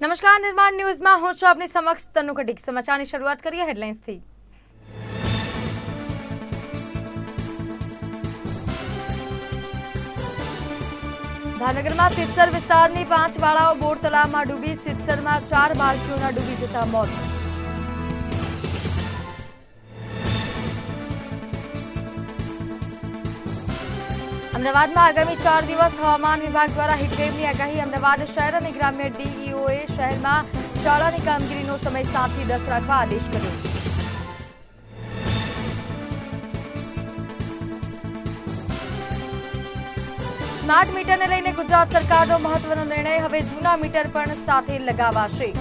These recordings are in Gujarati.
નમસ્કાર, નિર્માણ ન્યૂઝમાં હું છું આપની સમક્ષ તનુ કડીક સમાચારની શરૂઆત કરીએ હેડલાઇન્સથી. ભાવનગરમાં સિત્સર વિસ્તારની પાંચ બાળાઓ બોર તળાવમાં ડૂબી સિત્સરમાં ચાર બાળકીઓના ડૂબી જતા મોત. અમદાવાદમાં આગામી ચાર દિવસ હવામાન વિભાગ દ્વારા હીટવેવની આગાહી અમદાવાદ શહેર અને ગ્રામ્ય ડીઈઓએ શહેરમાં શાળાની કામગીરીનો સમય સાતથી દસ રાખવા આદેશ કર્યો. સ્માર્ટ મીટરને લઈને ગુજરાત સરકારનો મહત્વનો નિર્ણય, હવે જૂના મીટર પણ સાથે લગાવાશે.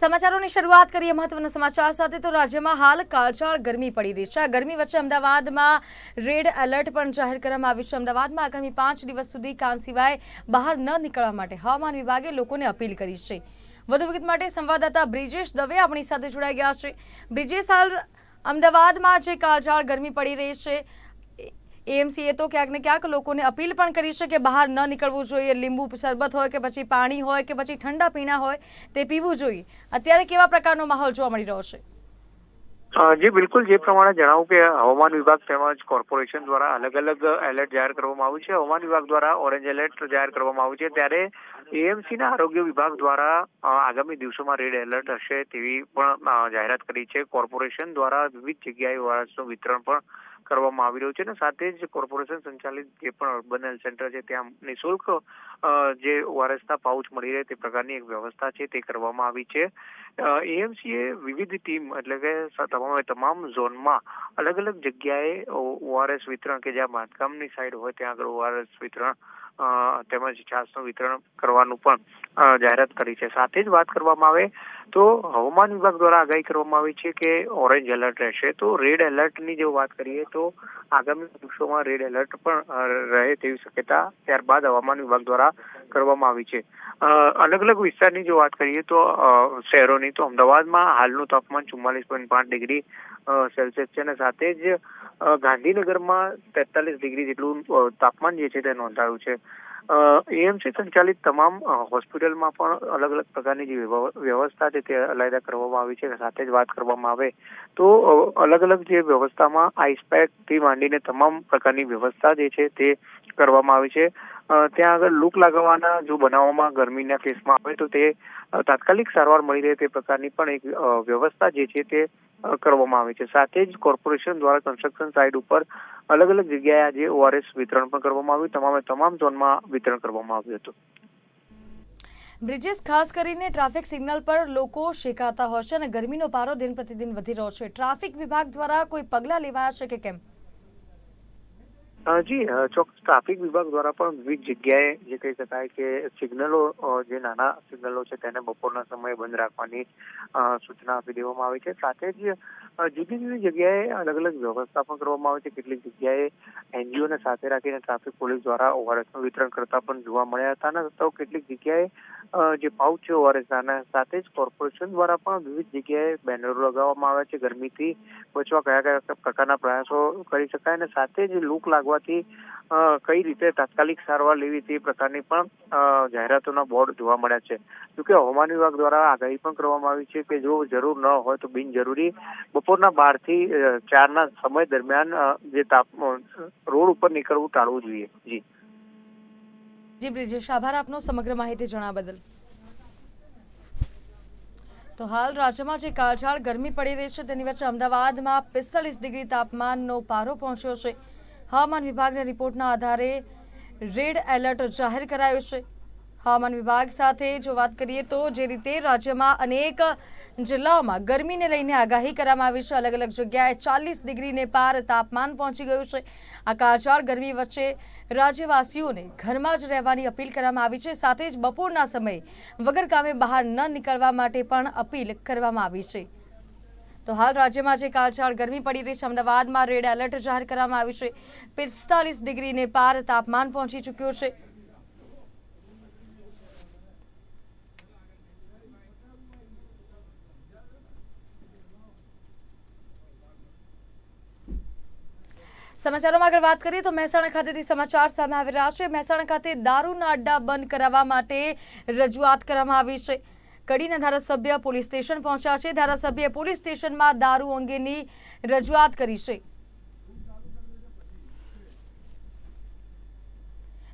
સમાચારોની શરૂઆત કરીએ મહત્વના સમાચાર સાથે. તો રાજ્યમાં હાલ કાળઝાળ ગરમી પડી રહી છે. આ ગરમી વચ્ચે અમદાવાદમાં રેડ એલર્ટ પણ જાહેર કરવામાં આવ્યું છે. અમદાવાદમાં આગામી પાંચ દિવસ સુધી કામ સિવાય બહાર ન નીકળવા માટે હવામાન વિભાગે લોકોને અપીલ કરી છે. વધુ વિગત માટે સંવાદદાતા બ્રિજેશ દવે આપણી સાથે જોડાઈ ગયા છે. બ્રિજેશ, હાલ અમદાવાદમાં જે કાળઝાળ ગરમી પડી રહી છે એએમસીએ તો ક્યાંક ને ક્યાંક લોકોને અપીલ પણ કરી છે કે બહાર ન નીકળવું જોઈએ. લીંબુ શરબત હોય કે પછી પાણી હોય કે પછી ઠંડા પીણા હોય તે પીવું જોઈએ. અત્યારે કેવા પ્રકારનો માહોલ જોવા મળી રહ્યો છે? જી, બિલકુલ. જે પ્રમાણે જણાવું કે હવામાન વિભાગ તેમજ કોર્પોરેશન દ્વારા અલગ અલગ એલર્ટ જાહેર કરવામાં આવ્યું છે. હવામાન વિભાગ દ્વારા ઓરેન્જ એલર્ટ જાહેર કરવામાં આવ્યું છે. ત્યારે એએમસી ના આરોગ્ય વિભાગ દ્વારા આગામી દિવસોમાં રેડ એલર્ટ હશે તેવી પણ જાહેરાત કરી છે. કોર્પોરેશન દ્વારા વિવિધ જગ્યાએ વારસનું વિતરણ પણ કરવામાં આવી રહ્યું છે અને સાથે જ કોર્પોરેશન સંચાલિત જે પણ અર્બન હેલ્થ સેન્ટર છે ત્યાં નિઃશુલ્ક જે ઓઆરએસના પાઉચ મળી રહે તે પ્રકારની એક વ્યવસ્થા છે તે કરવામાં આવી છે. એએમસીએ વિવિધ ટીમ એટલે કે તમામે તમામ ઝોનમાં અલગ અલગ જગ્યાએ ઓઆરએસ વિતરણ કે જ્યાં બાંધકામની સાઈડ હોય ત્યાં આગળ ઓઆરએસ વિતરણ તેમજ છાસનું વિતરણ કરવાનું પણ જાહેરાત કરી છે. સાથે જ વાત કરવામાં આવે તો હવામાન વિભાગ દ્વારા આગાહી કરવામાં આવી છે કે ઓરેન્જ એલર્ટ રહેશે. તો રેડ એલર્ટની જો વાત કરીએ તો આગામી દિવસોમાં રેડ એલર્ટ પણ રહે તેવી શક્યતા ત્યારબાદ હવામાન વિભાગ દ્વારા કરવામાં આવી છે. અલગ અલગ વિસ્તારની જો વાત કરીએ તો શહેરોની તો અમદાવાદમાં હાલનું તાપમાન ચુમ્માલીસ પોઈન્ટ પાંચ ડિગ્રી સેલ્સિયસ છે અને સાથે જ ગાંધીનગરમાં તેતાલીસ ડિગ્રી જેટલું તાપમાન જે છે તે નોંધાયું છે. એએમસી સંચાલિત તમામ હોસ્પિટલમાં પણ અલગ અલગ પ્રકારની જે વ્યવ- વ્યવસ્થા છે તે અલાયદા કરવામાં આવી છે સાથે જ વાત કરવામાં આવે, તો અલગ અલગ જે વ્યવસ્થામાં આઈસ પેક માંડીને તમામ પ્રકારની વ્યવસ્થા જે છે તે કરવામાં આવી છે. ત્યાં આગળ લૂક લાગવાના જો બનાવોમાં ગરમીના કેસમાં આવે તો તે તાત્કાલિક સારવાર મળી રહે તે પ્રકારની પણ એક વ્યવસ્થા જે છે તે કરવામાં આવે છે. સાથે જ કોર્પોરેશન દ્વારા કન્સ્ટ્રક્શન સાઇટ ઉપર અલગ અલગ જગ્યાએ આજે ઓઆરએસ વિતરણ પણ કરવામાં આવ્યું. તમામે તમામ ઝોનમાં વિતરણ કરવામાં આવ્યું હતું. બ્રિજેસ, ખાસ કરીને ટ્રાફિક સિગ્નલ પર લોકો શેકાતા હોય છે અને ગરમીનો પારો દિન પ્રતિદિન વધી રહ્યો છે. ટ્રાફિક વિભાગ દ્વારા કોઈ પગલાં લેવાયા છે કે કેમ? જી અ, ચોક્કસ ટ્રાફિક વિભાગ દ્વારા પણ વિવિધ જગ્યાએ જે કહી શકાય કે સિગ્નલો અ, જે નાના સિગ્નલો છે તેને બપોરના સમયે બંધ રાખવાની અ, સૂચના આપી દેવામાં આવી છે સાથે જ અ, જુદી જુદી જગ્યાએ અલગ અલગ વ્યવસ્થા પણ કરવામાં આવે છે કેટલીક જગ્યાએ એનજીઓને સાથે રાખીને ટ્રાફિક પોલીસ દ્વારા ઓઆરએસનું વિતરણ કરતા પણ જોવા મળ્યા હતા અને તો કેટલીક જગ્યાએ અ, જે પાઉચ છે ઓઆરએસના સાથે જ કોર્પોરેશન દ્વારા પણ વિવિધ જગ્યાએ બેનરો લગાવવામાં આવ્યા છે. ગરમીથી બચવા કયા કયા પ્રકારના પ્રયાસો કરી શકાય અને સાથે જ લૂક લાગવાથી અ, કઈ રીતે તાત્કાલિક સારવાર લેવી તે પ્રકારની પણ જાહેરાતોના બોર્ડ જોવા મળ્યા છે. જોકે હવામાન વિભાગ દ્વારા આગાહી પણ કરવામાં આવી છે કે જો જરૂર ન હોય તો બિનજરૂરી બપોરના બારથી અ, ચારના સમય દરમિયાન જે તાપ રોડ ઉપર નીકળવું ટાળવું જોઈએ. જી. જી બ્રિજેશ આભાર આપનો સમગ્ર માહિતી જણાવવા બદલ. તો હાલ રાજ્યમાં જે કાળઝાળ ગરમી પડી રહી છે તેની વચ્ચે અમદાવાદમાં પિસ્તાલીસ ડિગ્રી તાપમાનનો પારો પહોંચ્યો છે. હવામાન વિભાગના રિપોર્ટના આધારે રેડ એલર્ટ જાહેર કરાયો છે. હવામાન વિભાગ સાથે જો વાત કરીએ તો જે રીતે રાજ્યમાં અનેક જિલ્લાઓમાં ગરમીને લઈને આગાહી કરવામાં આવી છે. અલગ અલગ જગ્યાએ ચાલીસ ડિગ્રીને પાર તાપમાન પહોંચી ગયું છે. આ કાળઝાળ ગરમી વચ્ચે રાજ્યવાસીઓને ઘરમાં જ રહેવાની અપીલ કરવામાં આવી છે. સાથે જ બપોરના સમયે વગર કામે બહાર ન નીકળવા માટે પણ અપીલ કરવામાં આવી છે. તો હાલ રાજ્યમાં જે કાળઝાળ ગરમી પડી રહી છે. અમદાવાદમાં રેડ એલર્ટ જાહેર કરવામાં આવ્યું છે. પિસ્તાલીસ ડિગ્રીને પાર તાપમાન પહોંચી ચૂક્યું છે. સમાચારોમાં આગળ વાત કરીએ તો મહેસાણા ખાતેથી સમાચાર સામે આવી રહ્યા છે. મહેસાણા ખાતે દારૂના અડ્ડા બંધ કરાવવા માટે રજૂઆત કરવામાં આવી છે. કડીના ધારાસભ્ય પોલીસ સ્ટેશન પહોંચ્યા છે. ધારાસભ્યએ પોલીસ સ્ટેશનમાં દારૂ અંગેની રજૂઆત કરી છે.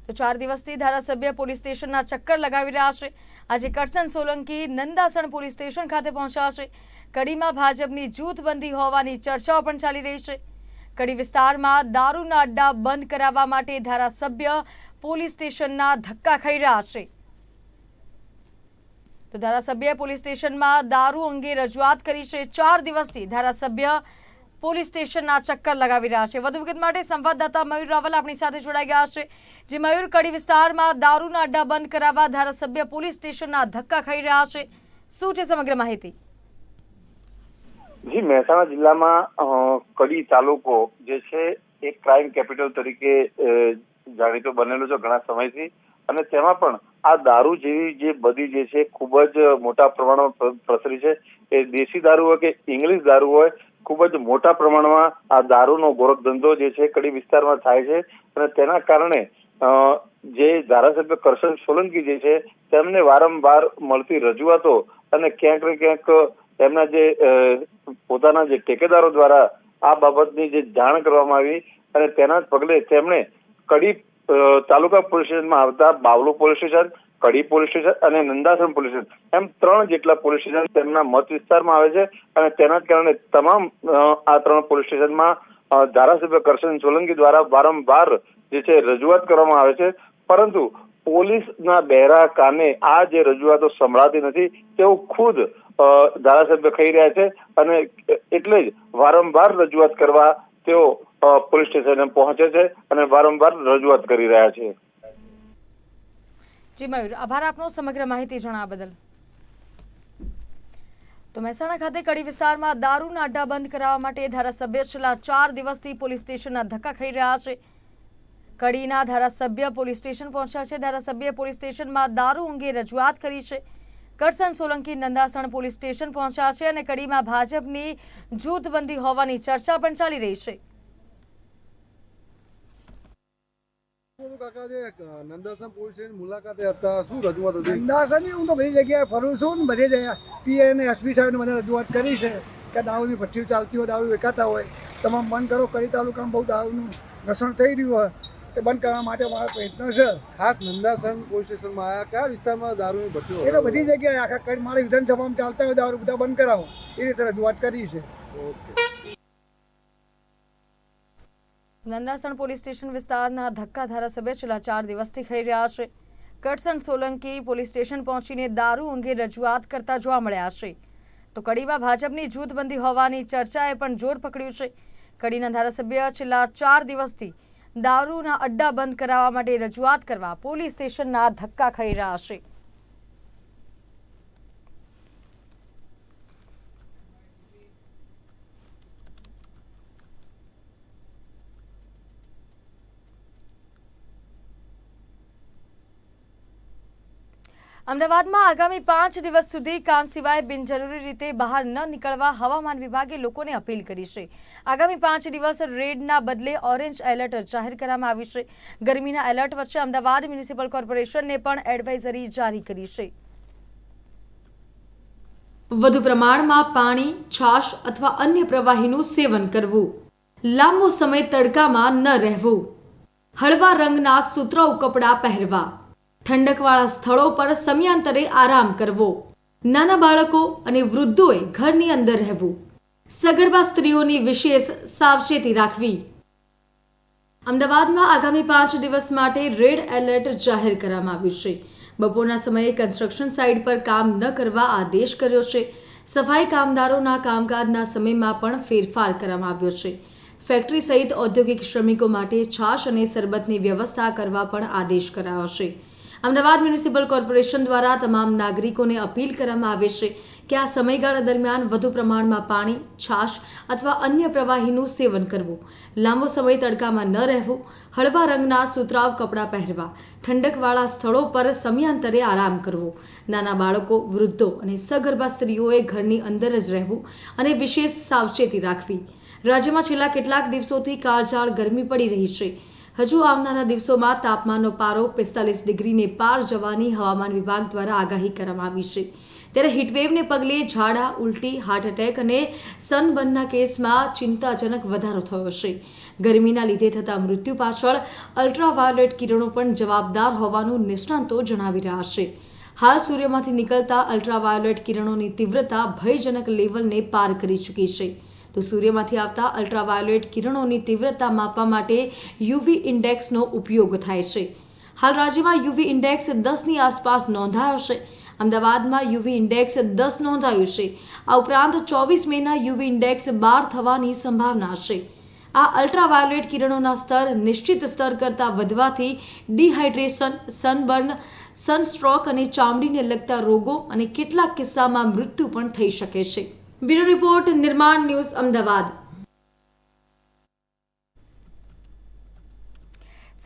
તો ચાર દિવસથી ધારાસભ્ય પોલીસ સ્ટેશનના ચક્કર લગાવી રહ્યા છે. આજે કરસન સોલંકી નંદાસણ પોલીસ સ્ટેશન ખાતે પહોંચ્યા છે. કડીમાં ભાજપની જૂથબંધી હોવાની ચર્ચાઓ પણ ચાલી રહી છે. કડી વિસ્તારમાં દારૂના અડ્ડા બંધ કરાવવા માટે ધારાસભ્ય પોલીસ સ્ટેશનના ધક્કા ખાઈ રહ્યા છે. તો ધારાસભ્ય પોલીસ સ્ટેશનમાં દારૂ અંગે રજૂઆત કરી છે. ચાર દિવસથી ધારાસભ્ય પોલીસ સ્ટેશનના ચક્કર લગાવી રહ્યા છે. વધુ વિગત માટે સંવાદદાતા મયુર રાવલ આપણી સાથે જોડાઈ ગયા છે. જે મયુર, કડી વિસ્તારમાં દારૂના અડ્ડા બંધ કરાવવા ધારાસભ્ય પોલીસ સ્ટેશનના ધક્કા ખાઈ રહ્યા છે. શું છે સમગ્ર માહિતી? જી, મહેસાણા જિલ્લામાં કડી તાલુકો જે છે એક ક્રાઇમ કેપિટલ તરીકે જાણીતો બનેલો છે ઘણા સમયથી અને તેમાં પણ આ દારૂ જેવી જે બધી જે છે ખૂબ જ મોટા પ્રમાણમાં પ્રસરી છે. એ દેશી દારૂ હોય કે ઇંગ્લિશ દારૂ હોય, ખૂબ જ મોટા પ્રમાણમાં આ દારૂનો ગોરખ ધંધો જે છે કડી વિસ્તારમાં થાય છે અને તેના કારણે જે ધારાસભ્ય કરશન સોલંકી જે છે તેમને વારંવાર મળતી રજૂઆતો અને ક્યાંક ને ક્યાંક એમના જે પોતાના જે ઠેકેદારો દ્વારા આ બાબતની જે જાણ કરવામાં આવી અને તેના જ પગલે તેમણે કડી તાલુકા પોલીસ સ્ટેશનમાં આવતા Bavlu police station, Kadi police station અને નંદાસણ પોલીસ સ્ટેશન. એમ ત્રણ જેટલા પોલીસ સ્ટેશન તેમના મત વિસ્તારમાં આવે છે અને તેના કારણે તમામ આ ત્રણ પોલીસ સ્ટેશનમાં ધારાસભ્ય કરશન સોલંકી દ્વારા વારંવાર જે છે રજૂઆત કરવામાં આવે છે. પરંતુ પોલીસના બહેરા કાને આ જે રજૂઆતો સંભળાતી નથી, તેઓ ખુદ ધારાસભ્ય કહી રહ્યા છે અને એટલે જ વારંવાર રજૂઆત કરવા તેઓ પોલીસ સ્ટેશને પહોંચે છે અને વારંવાર રજૂઆત કરી રહ્યા છે. જી, મયુર, આભાર આપનો સમગ્ર માહિતી જણાવવા બદલ. તો મહેસાણા ખાતે કડી વિસ્તારમાં દારૂના અડ્ડા બંધ કરાવવા માટે ધારાસભ્ય છેલ્લા ચાર દિવસથી પોલીસ સ્ટેશનના ધક્કા ખાઈ રહ્યા છે. કડીના ધારાસભ્ય પોલીસ સ્ટેશન પહોંચ્યા છે. ધારાસભ્ય પોલીસ સ્ટેશનમાં દારૂ અંગે રજૂઆત કરી છે. કરસન સોલંકી નંદાસણ પોલીસ સ્ટેશન પહોંચ્યા છે અને કડીમાં ભાજપની જૂથબંધી હોવાની ચર્ચા પણ ચાલી રહી છે. બધું કાકા જે નંદાસમ પોલીસ સ્ટેશન મુલાકાતે હતા શું રજૂઆત હતી? હું તો બધી જગ્યાએ ફરું છું ને બધી જગ્યાએ. પીએ અને એસપી સાહેબને મને રજૂઆત કરી છે કે દારૂની ભઠ્ઠી ચાલતી હોય દારૂ વેચાતા હોય. તમામ બંધ કરો કરી તાલુકામાં બહુ દારૂનું ઘસણ થઈ રહ્યું હોય તે બંધ કરવા માટે મારો પ્રયત્ન છે. ખાસ નંદાસન પોલીસ સ્ટેશનમાં આવ્યા કયા વિસ્તારમાં દારૂની ભઠ્ઠી એ તો બધી જગ્યાએ આખા મારી વિધાનસભામાં ચાલતા હોય દારૂ બધા બંધ કરાવો. એ રીતે રજૂઆત કરી છે. ઓકે. નંદાસણ પોલીસ સ્ટેશન વિસ્તારના ધક્કા ધારાસભ્ય છેલ્લા ચાર દિવસથી થઈ રહ્યા છે. કરસન સોલંકી પોલીસ સ્ટેશન પહોંચીને દારૂ અંગે રજૂઆત કરતા જોવા મળ્યા છે. તો કડીમાં ભાજપની જૂથબંધી હોવાની ચર્ચાએ પણ જોર પકડ્યું છે. કડીના ધારાસભ્ય છેલ્લા ચાર દિવસથી દારૂના અડ્ડા બંધ કરાવવા માટે રજૂઆત કરવા પોલીસ સ્ટેશનના ધક્કા ખાઈ રહ્યા છે. અમદાવાદમાં આગામી પાંચ દિવસ સુધી કામ સિવાય બિનજરૂરી રીતે બહાર ન નીકળવા હવામાન વિભાગે લોકોને અપીલ કરી છે. આગામી પાંચ દિવસ રેડના બદલે ઓરેન્જ એલર્ટ જાહેર કરવામાં આવ્યું છે. ગરમીના એલર્ટ વચ્ચે અમદાવાદ મ્યુનિસિપલ કોર્પોરેશનને પણ એડવાઇઝરી જારી કરી છે. વધુ પ્રમાણમાં પાણી, છાશ અથવા અન્ય પ્રવાહીનું સેવન કરવું. લાંબો સમય તડકામાં ન રહેવું. હળવા રંગના સુતરાઉ કપડાં પહેરવા. ઠંડકવાળા સ્થળો પર સમયાંતરે આરામ કરવો. નાના બાળકો અને વૃદ્ધોએ ઘરની અંદર રહેવું. સગર્ભા સ્ત્રીઓની વિશેષ સાવચેતી રાખવી. અમદાવાદમાં આગામી પાંચ દિવસ માટે રેડ એલર્ટ જાહેર કરવામાં આવ્યું છે. બપોરના સમયે કન્સ્ટ્રક્શન સાઇટ પર કામ ન કરવા આદેશ કર્યો છે. સફાઈ કામદારોના કામકાજના સમયમાં પણ ફેરફાર કરવામાં આવ્યો છે. ફેક્ટરી સહિત ઔદ્યોગિક શ્રમિકો માટે છાશ અને શરબતની વ્યવસ્થા કરવા પણ આદેશ કરાયો છે. અમદાવાદ મ્યુનિસિપલ કોર્પોરેશન દ્વારા તમામ નાગરિકોને અપીલ કરવામાં આવે છે કે આ સમયગાળા દરમિયાન વધુ પ્રમાણમાં પાણી, છાશ અથવા અન્ય પ્રવાહીનું સેવન કરવું. લાંબો સમય તડકામાં ન રહેવું, હળવા રંગના સુતરાવ કપડાં પહેરવા, ઠંડકવાળા સ્થળો પર સમયાંતરે આરામ કરવો. નાના બાળકો, વૃદ્ધો અને સગર્ભા સ્ત્રીઓએ ઘરની અંદર જ રહેવું અને વિશેષ સાવચેતી રાખવી. રાજ્યમાં છેલ્લા કેટલાક દિવસોથી કાળઝાળ ગરમી પડી રહી છે. હજુ આવનારા દિવસોમાં તાપમાનનો પારો પિસ્તાલીસ ડિગ્રીને પાર જવાની હવામાન વિભાગ દ્વારા આગાહી કરવામાં આવી છે. ત્યારે હીટવેવને પગલે ઝાડા, ઉલટી, હાર્ટ એટેક અને સનબર્નના કેસમાં ચિંતાજનક વધારો થયો છે. ગરમીના લીધે થતા મૃત્યુ પાછળ અલ્ટ્રાવાયોલેટ કિરણો પણ જવાબદાર હોવાનું નિષ્ણાંતો જણાવી રહ્યા છે. હાલ સૂર્યમાંથી નીકળતા અલ્ટ્રાવાયોલેટ કિરણોની તીવ્રતા ભયજનક લેવલને પાર કરી ચૂકી છે. તો સૂર્યમાંથી આવતા અલ્ટ્રાવાયોલેટ કિરણોની તીવ્રતા માપવા માટે યુવી ઇન્ડેક્સનો ઉપયોગ થાય છે. હાલ રાજ્યમાં યુવી ઇન્ડેક્સ દસની આસપાસ નોંધાયો છે. અમદાવાદમાં યુવી ઇન્ડેક્સ દસ નોંધાયું છે. આ ઉપરાંત ચોવીસ મેના યુવી ઇન્ડેક્સ બાર થવાની સંભાવના છે. આ અલ્ટ્રાવાયોલેટ કિરણોના સ્તર નિશ્ચિત સ્તર કરતાં વધવાથી ડિહાઇડ્રેશન, સનબર્ન, સનસ્ટ્રોક અને ચામડીને લગતા રોગો અને કેટલાક કિસ્સામાં મૃત્યુ પણ થઈ શકે છે. Bureau report Nirman news Ahmedabad.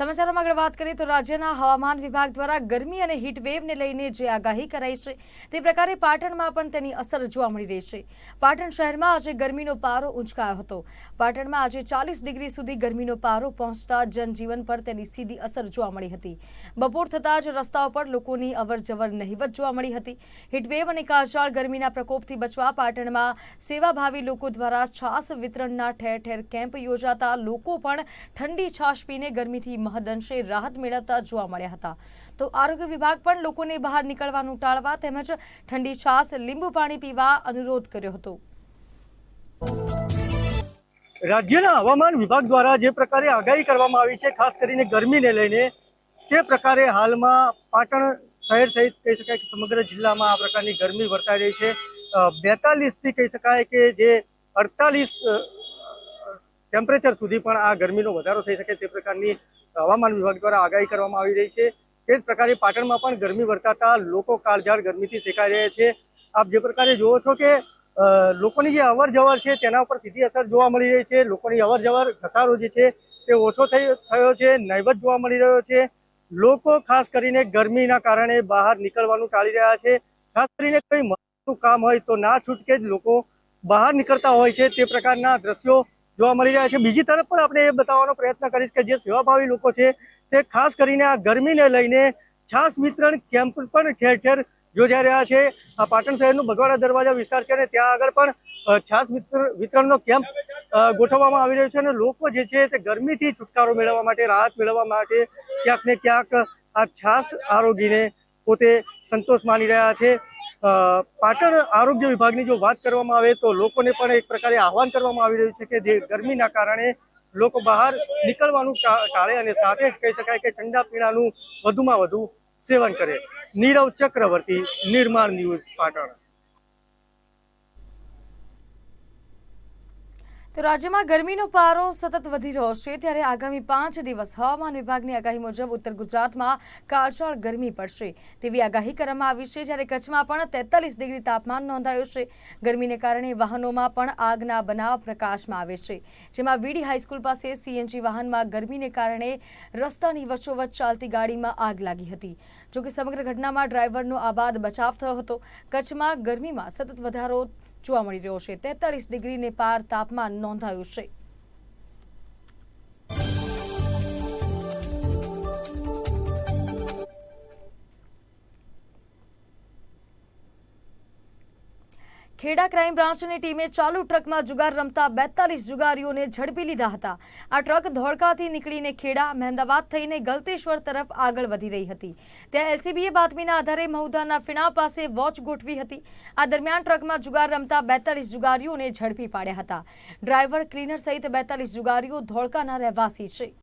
સમાચારોમાં આગળ વાત કરીએ તો રાજ્યના હવામાન વિભાગ દ્વારા ગરમી અને હીટવેવને લઈને જે આગાહી કરાઈ છે, તે પ્રકારે પાટણમાં પણ તેની અસર જોવા મળી રહી છે. પાટણ શહેરમાં આજે ગરમીનો પારો ઊંચકાયો હતો. પાટણમાં આજે ચાલીસ ડિગ્રી સુધી ગરમીનો પારો પહોંચતા જનજીવન પર તેની સીધી અસર જોવા મળી હતી. બપોર થતાં જ રસ્તાઓ પર લોકોની અવરજવર નહીવત જોવા મળી હતી. હીટવેવ અને કાળઝાળ ગરમીના પ્રકોપથી બચવા પાટણમાં સેવાભાવી લોકો દ્વારા છાસ વિતરણના ઠેર ઠેર કેમ્પ યોજાતા લોકો પણ ઠંડી છાશ પીને ગરમીથી મહદઅંશે રાહત મેળવતા જોવા મળ્યા હતા. તો આરોગ્ય વિભાગ પણ લોકોને બહાર નીકળવાનું ટાળવા તેમજ ઠંડી છાશ લીંબુ પાણી પીવા અનુરોધ કર્યો હતો. રાજ્યના હવામાન વિભાગ દ્વારા જે પ્રકારે આગાહી કરવામાં આવી છે, ખાસ કરીને ગરમીને લઈને, તે પ્રકારે હાલમાં પાટણ શહેર સહિત કહી શકાય કે સમગ્ર જિલ્લામાં આ પ્રકારની ગરમી વર્તાઈ રહી છે. બેતાલીસથી કહી શકાય કે જે અડતાલીસ ટેમ્પરેચર સુધી પણ આ ગરમીનો વધારો થઈ શકે તે પ્રકારની હવામાન વિભાગ દ્વારા આગાહી કરવામાં આવી રહી છે. તે જ પ્રકારે પાટણમાં પણ ગરમી વર્તાતા લોકો કાળઝાળ ગરમીથી શેકાઈ રહ્યા છે. આપ જે પ્રકારે જુઓ છો કે લોકોની જે અવર જવર છે તેના ઉપર સીધી અસર જોવા મળી રહી છે. લોકોની અવર જવર ઘસારો જે છે તે ઓછો થયો છે, નહીવત જોવા મળી રહ્યો છે. લોકો ખાસ કરીને ગરમીના કારણે બહાર નીકળવાનું ટાળી રહ્યા છે. ખાસ કરીને કોઈ મહત્વનું કામ હોય તો ના છૂટકે જ લોકો બહાર નીકળતા હોય છે. તે પ્રકારના દ્રશ્યો જોવા મળી રહ્યા છે. બીજી તરફ પણ આપણે એ બતાવવાનો પ્રયત્ન કરીશ કે જે સેવાભાવી લોકો છે, તે ખાસ કરીને આ ગરમીને લઈને છાસ વિતરણ કેમ્પ પણ ઠેર ઠેર યોજાઈ રહ્યા છે. આ પાટણ શહેરનું બગવાડા દરવાજા વિસ્તાર છે અને ત્યાં આગળ પણ છાસ વિતર- વિતરણનો કેમ્પ ગોઠવવામાં આવી રહ્યો છે અને લોકો જે છે તે ગરમીથી છુટકારો મેળવવા માટે, રાહત મેળવવા માટે ક્યાંક ને ક્યાંક આ છાસ આરોગીને પોતે સંતોષ માની રહ્યા છે. પાટણ આરોગ્ય વિભાગની જો વાત કરવામાં આવે તો લોકોને પણ એક પ્રકારે આહવાન કરવામાં આવી રહ્યું છે કે જે ગરમીના કારણે લોકો બહાર નીકળવાનું ટાળે અને સાથે જ કહી શકાય કે ઠંડા પીણાનું વધુમાં વધુ સેવન કરે. નીરવ ચક્રવર્તી, નિર્માણ ન્યૂઝ પાટણ. તો રાજ્યમાં ગરમીનો પારો સતત વધી રહ્યો છે, ત્યારે આગામી પાંચ દિવસ હવામાન વિભાગની આગાહી મુજબ ઉત્તર ગુજરાતમાં કાળઝાળ ગરમી પડશે. તેવી આગાહી કરવામાં આવી છે, જ્યારે કચ્છમાં પણ તેતાલીસ ડિગ્રી તાપમાન નોંધાયું છે. ગરમીને કારણે વાહનોમાં પણ આગના બનાવ પ્રકાશમાં આવે છે. જેમાં વીડી હાઈસ્કૂલ પાસે સીએનજી વાહનમાં ગરમીને કારણે રસ્તાની વચ્ચોવચ્ચ ચાલતી ગાડીમાં આગ લાગી હતી. જોકે સમગ્ર ઘટનામાં ડ્રાઈવરનો આબાદ બચાવ થયો હતો. કચ્છમાં ગરમીમાં સતત વધારો જોવા મળી રહ્યો છે. તેતાલીસ ડિગ્રીને પાર તાપમાન નોંધાયું છે. ખેડા ક્રાઇમ બ્રાન્ચની ટીમે ચાલુ ટ્રકમાં જુગાર રમતા બેતાલીસ જુગારીઓને ઝડપી લીધા હતા. આ ટ્રક ધોળકાથી નીકળીને ખેડા, મહેમદાવાદ થઈને ગલતેશ્વર તરફ આગળ વધી રહી હતી. ત્યાં એલસીબીએ બાતમીના આધારે મહુધાના ફીણા પાસે વોચ ગોઠવી હતી. આ દરમિયાન ટ્રકમાં જુગાર રમતા બેતાલીસ જુગારીઓને ઝડપી પાડ્યા હતા. ડ્રાઈવર, ક્લીનર સહિત બેતાલીસ જુગારીઓ ધોળકાના રહેવાસી છે.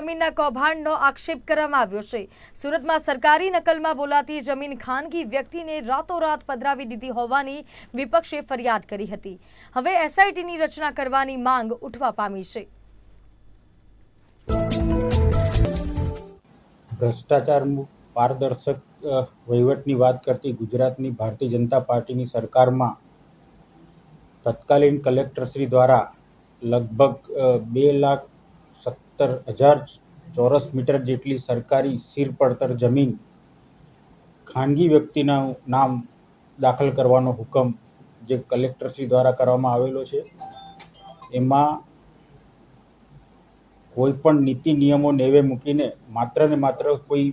જમીનના કૌભાંડનો આક્ષેપ કરવામાં આવ્યો છે. સુરતમાં સરકારી નકલમાં બોલાતી જમીન ખાનગી વ્યક્તિને રાતોરાત પધરાવી દીધી હોવાની વિપક્ષે ફરિયાદ કરી હતી. હવે એસઆઈટીની રચના કરવાની માંગ ઉઠવા પામી છે. ભ્રષ્ટાચાર પારદર્શક વહીવટની વાત કરતી ગુજરાતની ભારતીય જનતા પાર્ટીની સરકારમાં તત્કાલીન કલેક્ટરશ્રી દ્વારા લગભગ બે લાખ સત્તર હજાર ચોરસ મીટર જેટલી સરકારી સીર પડતર જમીન ખાનગી વ્યક્તિના નામ દાખલ કરવાનો હુકમ જે કલેક્ટરશ્રી દ્વારા કરવામાં આવેલો છે, એમાં કોઈ પણ નીતિ નિયમો નેવે મૂકીને માત્ર ને માત્ર કોઈ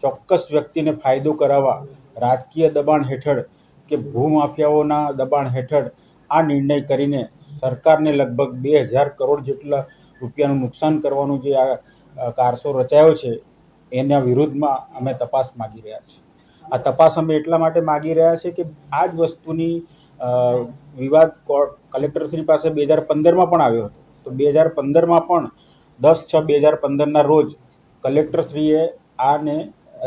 ચોક્કસ વ્યક્તિને ફાયદો કરાવવા રાજકીય દબાણ હેઠળ કે ભૂમાફિયાઓના દબાણ હેઠળ આ નિર્ણય કરીને સરકારને લગભગ બે હજાર કરોડ જેટલા રૂપિયાનું નુકસાન કરવાનું જે આ કારસો રચાયો છે, એના વિરુદ્ધમાં અમે તપાસ માગી રહ્યા છીએ. આ તપાસ અમે એટલા માટે માગી રહ્યા છીએ કે આ જ વસ્તુની વિવાદ કલેક્ટરશ્રી પાસે બે હજાર પંદરમાં પણ આવ્યો હતો. તો બે હજાર પંદરમાં પણ દસ છ બે હજાર પંદરના રોજ કલેક્ટરશ્રીએ આને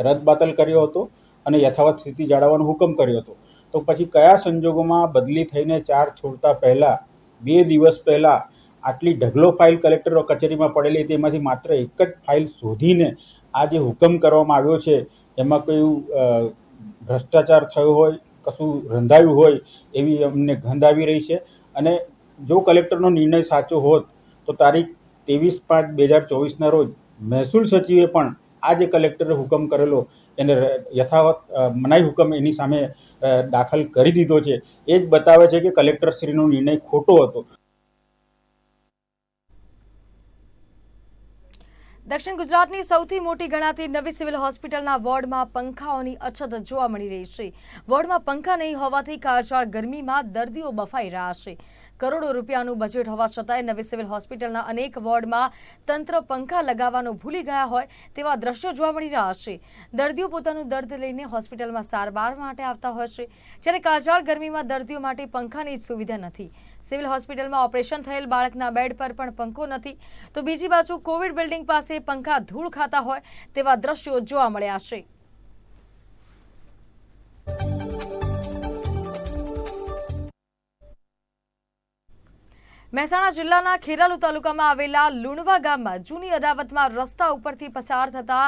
રદબાતલ કર્યો હતો અને યથાવત સ્થિતિ જાળવવાનો હુકમ કર્યો હતો. તો પછી કયા સંજોગોમાં બદલી થઈને ચાર છોડતા પહેલાં, બે દિવસ પહેલાં આટલી ઢગલો ફાઇલ કલેક્ટર કચેરીમાં પડેલી હતી. એમાંથી માત્ર એક જ ફાઇલ શોધીને આ જે હુકમ કરવામાં આવ્યો છે, એમાં કયું ભ્રષ્ટાચાર થયો હોય, કશું રંધાયું હોય, એવી અમને ગંધ આવી રહી છે. અને જો કલેક્ટરનો નિર્ણય સાચો હોત, તો તારીખ ત્રેવીસ પાંચ બે હજાર ચોવીસના રોજ મહેસૂલ સચિવે પણ આ જે કલેક્ટરે હુકમ કરેલો, એને યથાવત મનાઈ હુકમ એની સામે દાખલ કરી દીધો છે. એ જ બતાવે છે કે કલેક્ટરશ્રીનો નિર્ણય ખોટો હતો. દક્ષિણ ગુજરાતની સૌથી મોટી ગણાતી નવી સિવિલ હોસ્પિટલના વોર્ડમાં પંખાઓની અછત જોવા મળી રહી છે. વોર્ડમાં પંખા નહીં હોવાથી કાળઝાળ ગરમીમાં દર્દીઓ બફાઈ રહ્યા છે. કરોડો રૂપિયાનું બજેટ હોવા છતાંય નવી સિવિલ હોસ્પિટલના અનેક વોર્ડમાં તંત્ર પંખા લગાવવાનું ભૂલી ગયા હોય તેવા દ્રશ્યો જોવા મળી રહ્યા છે. દર્દીઓ પોતાનું દર્દ લઈને હોસ્પિટલમાં સારવાર માટે આવતા હોય છે. જ્યારે કાળઝાળ ગરમીમાં દર્દીઓ માટે પંખાની જ સુવિધા નથી. સિવિલ હોસ્પિટલમાં ઓપરેશન થયેલ બાળકના બેડ પર પણ પંખો નથી. તો બીજી બાજુ કોવિડ બિલ્ડિંગ પાસે પંખા ધૂળ ખાતા હોય તેવા દ્રશ્યો જોવા મળ્યા છે. મહેસાણા જિલ્લાના ખેરાલુ તાલુકામાં આવેલા લુણવા ગામમાં જૂની અદાવતમાં રસ્તા ઉપરથી પસાર થતા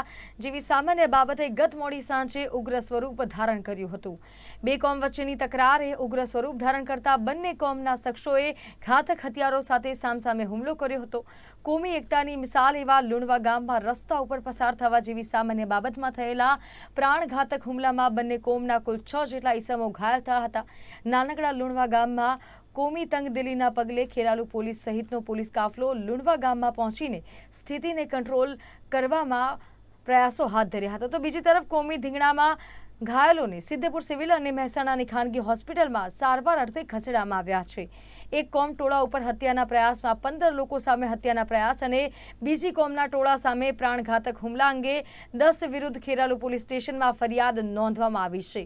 જેવી સામાન્ય બાબતે ગત મોડી સાંજે ઉગ્ર સ્વરૂપ ધારણ કર્યું હતું. બે કોમ વચ્ચેની તકરારે ઉગ્ર સ્વરૂપ ધારણ કરતા બંને કોમના શખ્સોએ ઘાતક હથિયારો સાથે સામસામે હુમલો કર્યો હતો. કોમી એકતાની મિસાલ એવા લુણવા ગામમાં રસ્તા ઉપર પસાર થવા જેવી સામાન્ય બાબતમાં થયેલા પ્રાણઘાતક હુમલામાં બંને કોમના કુલ છ જેટલા ઈસમો ઘાયલ થયા હતા. નાનકડા લુણવા ગામમાં કોમી તંગદિલીના પગલે ખેરાલુ પોલીસ સહિતનો પોલીસ કાફલો લુણવા ગામમાં પહોંચીને સ્થિતિને કંટ્રોલ કરવામાં પ્રયાસો હાથ ધર્યા હતા. તો બીજી તરફ કોમી ધીંગણામાં ઘાયલોને સિદ્ધપુર સિવિલ અને મહેસાણાની ખાનગી હોસ્પિટલમાં સારવાર અર્થે ખસેડવામાં આવ્યા છે. એક કોમ ટોળા ઉપર હત્યાના પ્રયાસમાં પંદર લોકો સામે હત્યાના પ્રયાસ અને બીજી કોમના ટોળા સામે પ્રાણઘાતક હુમલા અંગે દસ વિરુદ્ધ ખેરાલુ પોલીસ સ્ટેશનમાં ફરિયાદ નોંધવામાં આવી છે.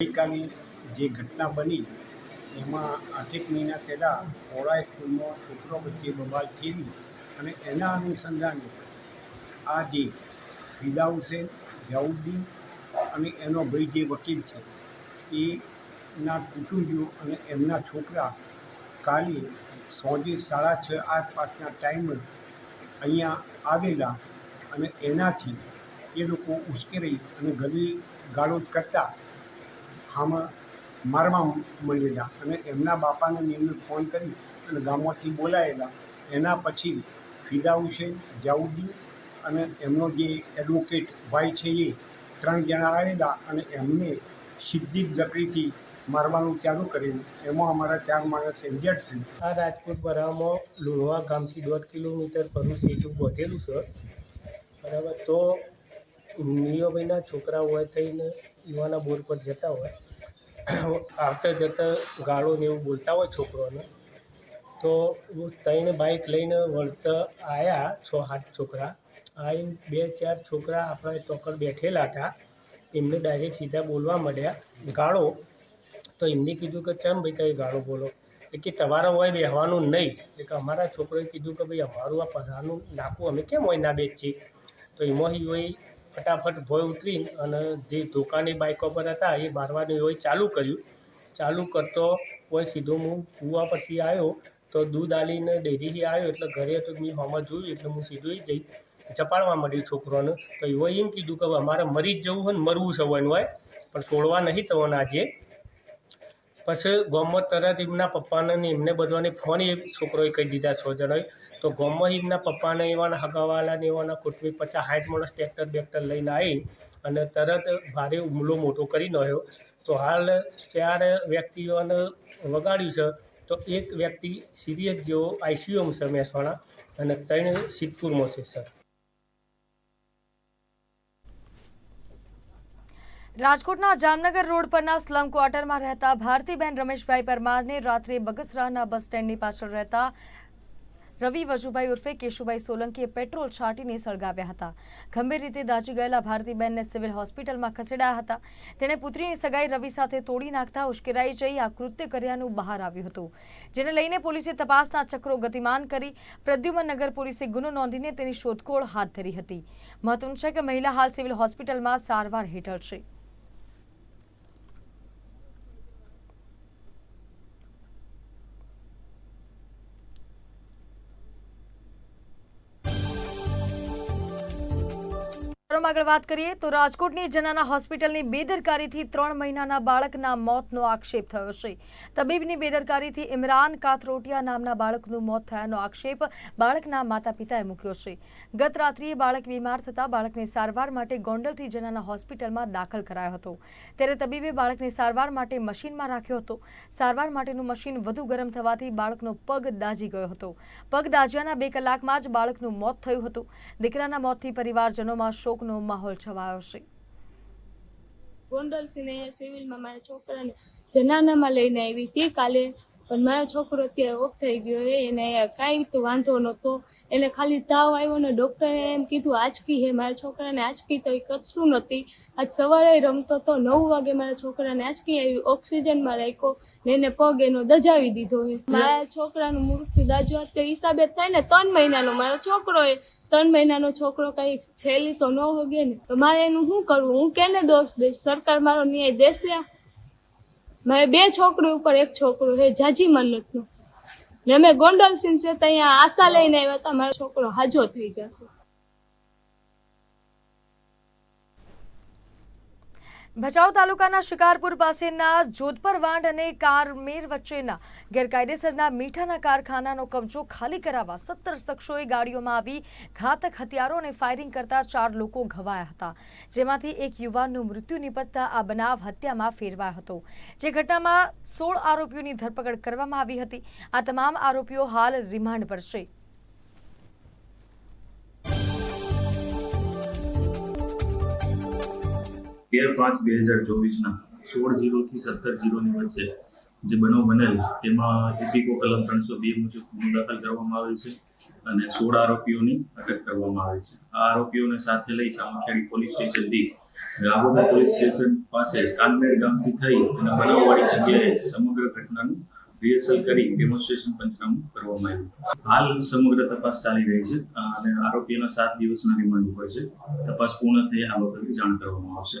ગઈકાલની જે ઘટના બની, એમાં આઠેક મહિના પહેલાં ઓળાઈ સ્કૂલમાં છોકરો વચ્ચે બબાલ થયેલી અને એના અનુસંધાને આ જે ફિદા હુસેન જાઉદ્દીન અને એનો ભાઈ જે વકીલ છે, એના કુટુંબીઓ અને એમના છોકરા કાલે સોજે સાડા છ આસપાસના ટાઈમે અહીંયા આવેલા અને એનાથી એ લોકો ઉશ્કેરાઈ અને ગલી ગાળો કરતા આમાં મારવા મળેલા અને એમના બાપાને એમને ફોન કરી અને ગામમાંથી બોલાયેલા. એના પછી ફિદા હુસેન જાઉદ્દીન અને એમનો જે એડવોકેટ ભાઈ છે એ ત્રણ જણા આવેલા અને એમને સિદ્ધિક જ લકડીથી મારવાનું ચાલુ કરેલું. એમાં અમારા ચાર માણસ ઇન્જર્ડ છે. આ રાજકોટ બરામાં લુણવા ગામથી દોઢ કિલોમીટર પરનું સીટું વધેલું છે. બરાબર, તો મિયોભાઈના છોકરા હોય થઈને યુવાના બોર પર જતા હોય. આવતા જતા ગાળો ને એવું બોલતા હોય છોકરોને તો ત્રણ બાઇક લઈને વળતા આવ્યા છ સાત છોકરા. આવીને બે ચાર છોકરા આપણા ટોકર બેઠેલા હતા. એમને ડાયરેક્ટ સીધા બોલવા માંડ્યા, ગાળો. તો એમને કીધું કે, ચમ ભાઈ તમે ગાળો બોલો? કે, તમારા હોય બેહવાનું નહીં. એટલે કે, અમારા છોકરોએ કીધું કે, ભાઈ અમારું આ પધારનું નાખું અમે કેમ હોય ના બેચીએ તો એમાં હોય ફટાફટ ભોય ઉતરી અને જે ધોકાની બાઇકો પર હતા, એ મારવાનું હોય ચાલુ કર્યું. ચાલુ કરતો હોય સીધો હું કૂવા પછી આવ્યો તો દૂધ આલીને ડેરીથી આવ્યો એટલે ઘરે તો મેં હોમાં જોયું એટલે હું સીધું એ જઈ ચપાડવા માંડ્યું છોકરોને. તો એવો એમ કીધું કે અમારે મરી જ જવું હોય ને મરવું સવાનું હોય, પણ છોડવા નહીં થવાના આજે. પછી ગામમાં તરત એમના પપ્પાને એમને બધાને ફોન એ છોકરોએ કહી દીધા છ જણાએ. તો એમના પપ્પાને એવાના હગાવાલાને એવાના કુટુંબી પચાસ સાઠ માણસ ટ્રેક્ટર બેક્ટર લઈને આવી અને તરત ભારે હુમલો મોટો કરી નાખ્યો. તો હાલ ચાર વ્યક્તિઓને વગાડ્યું છે. તો એક વ્યક્તિ સિરિયસ જેવો આઈસીયુમાં છે મહેસાણા અને ત્રણ સિદ્ધપુરમાં છે, સર. રાજકોટના જામનગર રોડ પરના સ્લમ ક્વાર્ટરમાં રહેતા ભારતીબેન રમેશભાઈ પરમારને રાત્રે બગસરાના બસ સ્ટેન્ડની પાછળ રહેતા રવિ વજુભાઈ ઉર્ફે કેશુભાઈ સોલંકીએ પેટ્રોલ છાંટીને સળગાવ્યા હતા. ગંભીર રીતે દાજી ગયેલા ભારતીબેનને સિવિલ હોસ્પિટલમાં ખસેડાયા હતા. તેણે પુત્રીની સગાઈ રવિ સાથે તોડી નાખતા ઉશ્કેરાઈ જઈ આ કૃત્ય કર્યાનું બહાર આવ્યું હતું. જેને લઈને પોલીસે તપાસના ચક્રો ગતિમાન કરી પ્રદ્યુમન નગર પોલીસે ગુનો નોંધીને તેની શોધખોળ હાથ ધરી હતી. મહત્વનું છે કે મહિલા હાલ સિવિલ હોસ્પિટલમાં સારવાર હેઠળ છે. આગળ વાત કરીએ તો રાજકોટની જનાના હોસ્પિટલની બેદરકારીથી ત્રણ મહિનાના બાળકના મોતનો આક્ષેપ થયો છે. તબીબની બેદરકારીથી ઇમરાન કાથરોટિયા નામના બાળકનું મોત થયાનો આક્ષેપ બાળકના માતા પિતાએ મૂક્યો છે. ગત રાત્રિએ બાળક બીમાર થતાં બાળકને સારવાર માટે ગોંડલથી જનાના હોસ્પિટલમાં દાખલ કરાયો હતો. ત્યારે તબીબે બાળકને સારવાર માટે મશીનમાં રાખ્યો હતો. સારવાર માટેનું મશીન વધુ ગરમ થવાથી બાળકનો પગ દાઝી ગયો હતો. પગ દાઝ્યાના બે કલાકમાં જ બાળકનું મોત થયું હતું. દીકરાના મોતથી પરિવારજનોમાં શોકનો માહોલ છવાયો છે ગોંડલ સિને અહીંયા સિવિલમાં મારા છોકરાને જનાનામાં લઈને આવી તે કાલે પણ મારો છોકરો અત્યારે ઓફ થઈ ગયો છે, એને કાંઈ તો વાંધો નહોતો. એને ખાલી તાવ આવ્યો ને ડૉક્ટરે એમ કીધું, આંચકી હે મારા છોકરાને, આંચકી તો એ કશું નહોતી આજ સવારે રમતો તો નવ વાગે મારા છોકરાને આંચકી આવી, ઓક્સિજનમાં રાખ્યો ને એને પગ એનો દજાવી દીધો છે. મારા છોકરાનું મૃત્યુ દાજવા તે હિસાબે થાય ને, ત્રણ મહિનાનો. મારો છોકરો એ ત્રણ મહિનાનો છોકરો કઈ છેલ્લી તો ન હોગે ને, તો મારે એનું શું કરવું? હું કેને દોષ દઈશ? સરકાર મારો ન્યાય દેશે? મારે બે છોકરી ઉપર એક છોકરું છે, જાજી મન્નતનું ને અમે ગોંડલ સિંહ છે ત્યાં આશા લઈને આવ્યા હતા, મારો છોકરો હાજો થઈ જશે. ભચાઉ તાલુકાના શિકારપુર પાસેના જોધપર વાંડ અને કારમેર વચ્ચેના ગેરકાયદેસરના મીઠાના કારખાનાનો કબજો ખાલી કરાવવા સત્તર શખ્સોએ ગાડીઓમાં આવી ઘાતક હથિયારો અને ફાયરિંગ કરતા ચાર લોકો ઘવાયા હતા, જેમાંથી એક યુવાનનું મૃત્યુ નિપજતા આ બનાવ હત્યામાં ફેરવાયો હતો. જે ઘટનામાં સોળ આરોપીઓની ધરપકડ કરવામાં આવી હતી. આ તમામ આરોપીઓ હાલ રિમાન્ડ પર છે. તેર પાંચ બે હજાર ચોવીસના સોળ જીરોથી સત્તર જીરોની વચ્ચે જે બનાવ બનેલ, તેમાં એપિકો કલમ ત્રણસો બે મુજબ ગુનો દાખલ કરવામાં આવેલ છે અને સોળ આરોપીઓની અટક કરવામાં આવી છે. આ આરોપીઓને સાથે લઈ સામખિયાળી પોલીસ સ્ટેશનથી ગાગોદર પોલીસ સ્ટેશન પાસે કાનમેર ગામથી થઈ અને બનાવવાળી જગ્યાએ સમગ્ર ઘટનાનું રિહર્સલ કરી ડેમોન્સ્ટ્રેશન પંચનામું કરવામાં આવ્યું. હાલ સમગ્ર તપાસ ચાલી રહી છે, અને આરોપીઓના સાત દિવસના રિમાન્ડ ઉપર છે. તપાસ પૂર્ણ થઈ આ બાબતે જાણ કરવામાં આવશે.